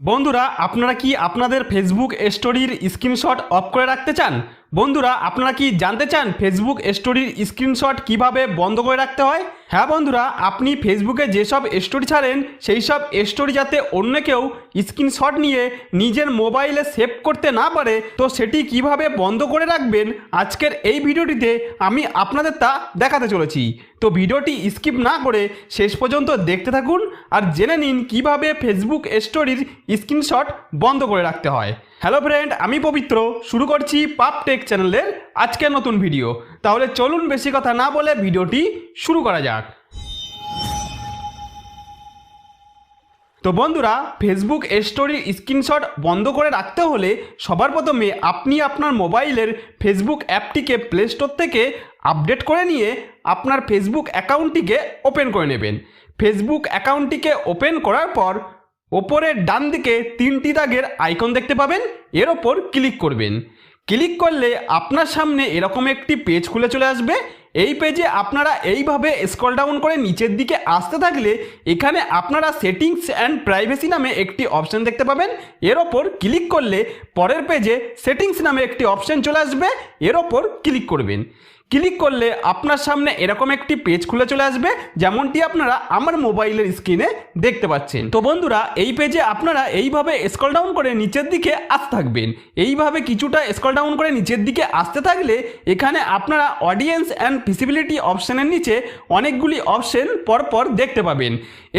বন্ধুরা আপনারা কি আপনাদের ফেসবুক স্টোরির স্ক্রিনশট অফ করে রাখতে চান? বন্ধুরা, আপনারা কি জানতে চান ফেসবুক স্টোরির স্ক্রিনশট কীভাবে বন্ধ করে রাখতে হয়? হ্যাঁ বন্ধুরা, আপনি ফেসবুকে যেসব স্টোরি ছাড়েন, সেই সব স্টোরি যাতে অন্য কেউ স্ক্রিনশট নিয়ে নিজের মোবাইলে সেভ করতে না পারে, তো সেটি কীভাবে বন্ধ করে রাখবেন? আজকের এই ভিডিওটিতে আমি আপনাদের তা দেখাতে চলেছি। তো ভিডিওটি স্কিপ না করে শেষ পর্যন্ত দেখতে থাকুন আর জেনে নিন কীভাবে ফেসবুক স্টোরির স্ক্রিনশট বন্ধ করে রাখতে হয়। হ্যালো ফ্রেন্ড আমি পবিত্র। শুরু করছি পাপ টেক চ্যানেলের আজকের নতুন ভিডিও তাহলে চলুন বেশি কথা না বলে ভিডিওটি শুরু করা যাক। তো বন্ধুরা ফেসবুক স্টোরির স্ক্রিনশট বন্ধ করে রাখতে হলে সবার প্রথমে আপনি আপনার মোবাইলের ফেসবুক অ্যাপটিকে প্লে স্টোর থেকে আপডেট করে নিয়ে আপনার ফেসবুক অ্যাকাউন্টটিকে ওপেন করে নেবেন। ফেসবুক অ্যাকাউন্টটিকে ওপেন করার পর ওপরের ডান দিকে তিনটি দাগের আইকন দেখতে পাবেন, এর ওপর ক্লিক করবেন। ক্লিক করলে আপনার সামনে এরকম একটি পেজ খুলে চলে আসবে। এই পেজে আপনারা এইভাবে স্ক্রল ডাউন করে নিচের দিকে আসতে থাকলে এখানে আপনারা সেটিংস অ্যান্ড প্রাইভেসি নামে একটি অপশন দেখতে পাবেন। এর ওপর ক্লিক করলে পরের পেজে সেটিংস নামে একটি অপশন চলে আসবে, এর ওপর ক্লিক করবেন। ক্লিক করলে আপনার সামনে এরকম একটি পেজ খুলে চলে আসবে, যেমনটি আপনারা আমার মোবাইলের স্ক্রিনে দেখতে পাচ্ছেন। তো বন্ধুরা, এই পেজে আপনারা এইভাবে স্ক্রল ডাউন করে নিচের দিকে আসতে থাকবেন। এইভাবে কিছুটা স্ক্রল ডাউন করে নিচের দিকে আসতে থাকলে এখানে আপনারা অডিয়েন্স অ্যান্ড ভিসিবিলিটি অপশানের নিচে অনেকগুলি অপশন পরপর দেখতে পাবেন।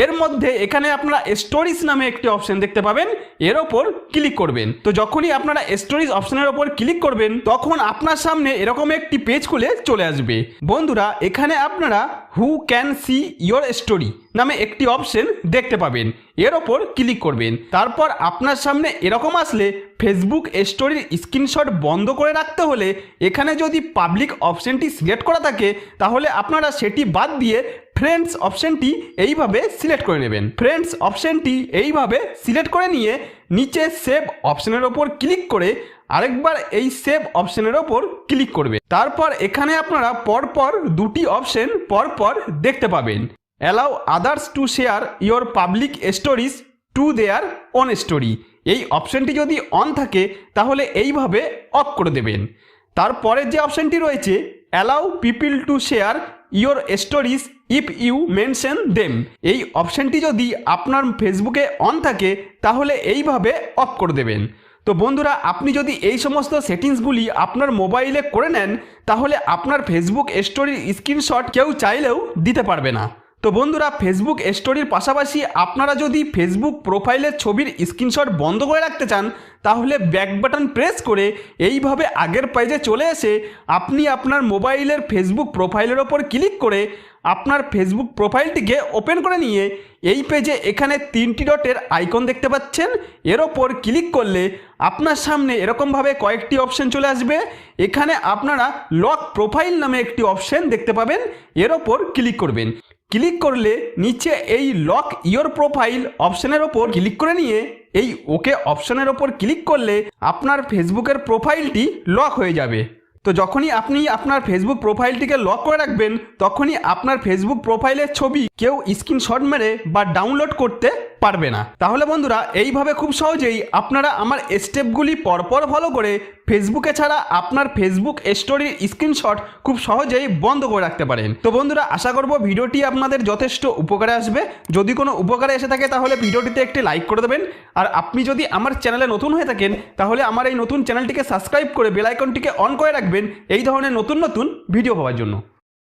এর মধ্যে এখানে আপনারা স্টোরিজ নামে একটি অপশন দেখতে পাবেন, এর ওপর ক্লিক করবেন। তো যখনই আপনারা স্টোরিজ অপশনের ওপর ক্লিক করবেন, তখন আপনার সামনে এরকম একটি পেজ খুলে চলে আসবে। বন্ধুরা, এখানে আপনারা who can see your story নামে একটি অপশন দেখতে পাবেন। এর ওপর ক্লিক করবেন। তারপর আপনার সামনে এরকম আসলে ফেসবুক স্টোরির স্ক্রিনশট বন্ধ করে রাখতে হলে এখানে যদি পাবলিক অপশনটি সিলেক্ট করা থাকে, তাহলে আপনারা সেটি বাদ দিয়ে ফ্রেন্ডস অপশনটি এইভাবে সিলেক্ট করে নেবেন। ফ্রেন্ডস অপশনটি এইভাবে সিলেক্ট করে নিয়ে নিচে সেভ অপশনের ওপর ক্লিক করে আরেকবার এই সেভ অপশনের ওপর ক্লিক করবে। তারপর এখানে আপনারা পরপর দুটি অপশন পরপর দেখতে পাবেন। Allow others to share your public stories to their own story এই অপশনটি যদি অন থাকে, তাহলে এইভাবে অফ করে দেবেন। তারপরের যে অপশনটি রয়েছে allow people to share your stories if you mention them এই অপশনটি যদি আপনার ফেসবুকে অন থাকে, তাহলে এইভাবে অফ করে দেবেন। তো বন্ধুরা, আপনি যদি এই সমস্ত সেটিংসগুলি আপনার মোবাইলে করে নেন, তাহলে আপনার ফেসবুক স্টোরির স্ক্রিনশট কেউ চাইলেও দিতে পারবে না। তো বন্ধুরা ফেসবুক স্টোরির পাশাপাশি আপনারা যদি ফেসবুক প্রোফাইলের ছবির স্ক্রিনশট বন্ধ করে রাখতে চান, তাহলে ব্যাক বাটন প্রেস করে এইভাবে আগের পেজে চলে এসে আপনি আপনার মোবাইলের ফেসবুক প্রোফাইলের ওপর ক্লিক করে আপনার ফেসবুক প্রোফাইলটিকে ওপেন করে নিয়ে এই পেজে এখানে তিনটি ডটের আইকন দেখতে পাচ্ছেন। এর ওপর ক্লিক করলে আপনার সামনে এরকমভাবে কয়েকটি অপশন চলে আসবে। এখানে আপনারা লক প্রোফাইল নামে একটি অপশন দেখতে পাবেন। এর ওপর ক্লিক করবেন। ক্লিক করলে নিচে এই লক ইয়োর প্রোফাইল অপশনের ওপর ক্লিক করে নিয়ে এই ওকে অপশনের ওপর ক্লিক করলে আপনার ফেসবুকের প্রোফাইলটি লক হয়ে যাবে। তো যখনই আপনি আপনার ফেসবুক প্রোফাইলটিকে লক করে রাখবেন তখনই আপনার ফেসবুক প্রোফাইলের ছবি কেউ স্ক্রিনশট মেরে বা ডাউনলোড করতে পারবে না। তাহলে বন্ধুরা, এইভাবে খুব সহজেই আপনারা আমার স্টেপগুলি পরপর ফলো করে ফেসবুকে ছাড়া আপনার ফেসবুক স্টোরির স্ক্রিনশট খুব সহজেই বন্ধ করে রাখতে পারেন। তো বন্ধুরা, আশা করব ভিডিওটি আপনাদের যথেষ্ট উপকারে আসবে। যদি কোনো উপকারে এসে থাকে, তাহলে ভিডিওটিতে একটি লাইক করে দেবেন। আর আপনি যদি আমার চ্যানেলে নতুন হয়ে থাকেন, তাহলে আমার এই নতুন চ্যানেলটিকে সাবস্ক্রাইব করে বেল আইকনটিকে অন করে রাখবেন। এই ধরনের নতুন নতুন ভিডিও পাওয়ার জন্য।